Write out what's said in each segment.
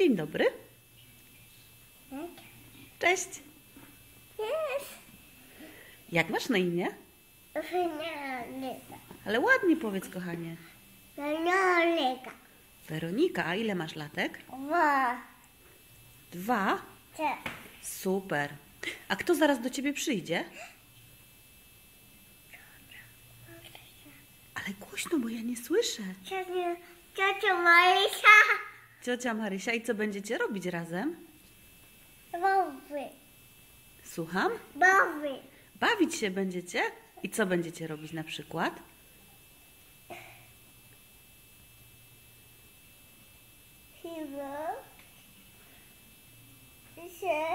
Dzień dobry. Cześć. Jak masz na imię? Weronika. Ale ładnie powiedz, kochanie. Weronika. Weronika, a ile masz latek? Dwa. Dwa? Trzy. Super. A kto zaraz do ciebie przyjdzie? Ale głośno, bo ja nie słyszę. Ciociu Marysia. Ciocia Marysia, i co będziecie robić razem? Bowy. Słucham? Bowy. Bawić się będziecie? I co będziecie robić na przykład? Chyba. Się.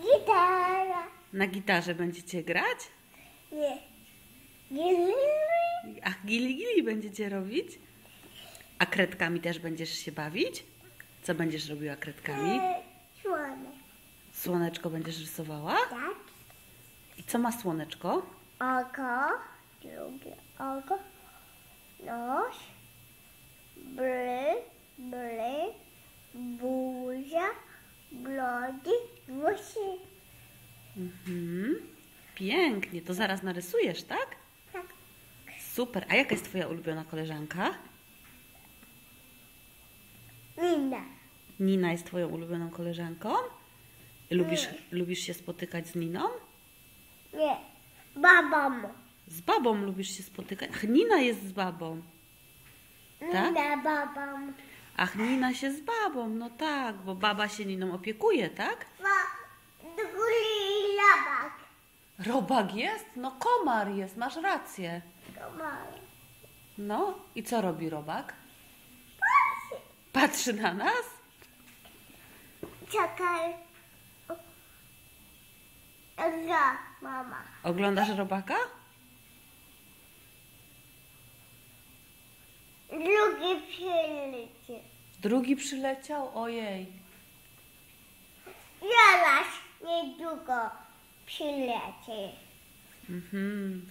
Gitara. Na gitarze będziecie grać? Nie. Gili. A gili gili będziecie robić? A kredkami też będziesz się bawić? Co będziesz robiła kredkami? Słone. Słoneczko będziesz rysowała? Tak. I co ma słoneczko? Oko. Drugie oko. Nos. Bry. Bry. Buzia. Brody. Włosy. Mhm. Pięknie, to zaraz narysujesz, tak? Tak. Super. A jaka jest twoja ulubiona koleżanka? Nina. Nina jest twoją ulubioną koleżanką? Lubisz, lubisz się spotykać z Niną? Nie. Babam. Z babą lubisz się spotykać? Ach, Nina jest z babą. Tak? Nina babam. Ach, Nina się z babą, no tak, bo baba się Niną opiekuje, tak? Do góry labak. Robak jest? No komar jest, masz rację. To małe. No i co robi robak? Patrzy na nas? Czekaj. Za mama. Oglądasz robaka? Drugi przylecie. Drugi przyleciał? Ojej. Zaraz niedługo przylecie. Mhm.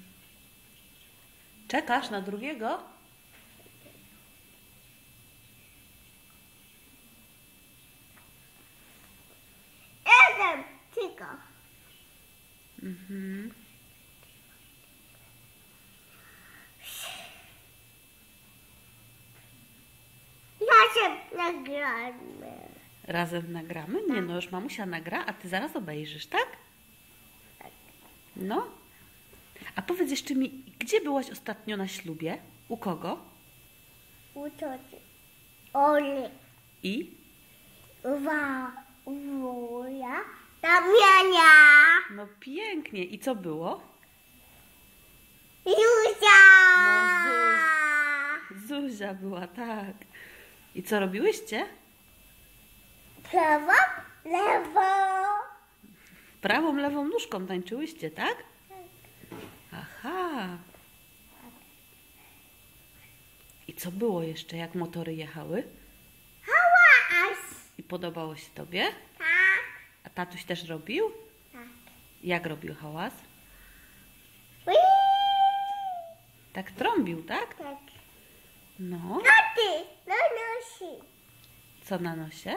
Czekasz na drugiego? Mhm. Razem nagramy. Razem nagramy? Nie no, już mamusia nagra, a ty zaraz obejrzysz, tak? No. A powiedz jeszcze mi, gdzie byłaś ostatnio na ślubie? U kogo? Uczoci. Oli. I? Wa. Wuja. Damiania. No pięknie. I co było? Zuzia. No, Zuzia była, tak. I co robiłyście? Prawo, lewo. Prawą, lewą nóżką tańczyłyście, tak? Aha. I co było jeszcze, jak motory jechały? Hałas. I podobało się tobie? A tatuś też robił? Tak. Jak robił hałas? Tak trąbił, tak? Tak. No. Katy. No nosi. Co na nosie?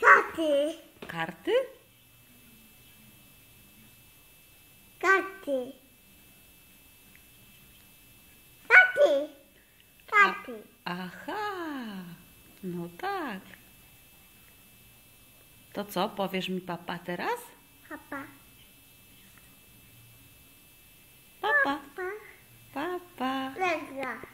Katy. Karty? Katy. Katy. Katy. Aha. No tak. To co, powiesz mi papa teraz?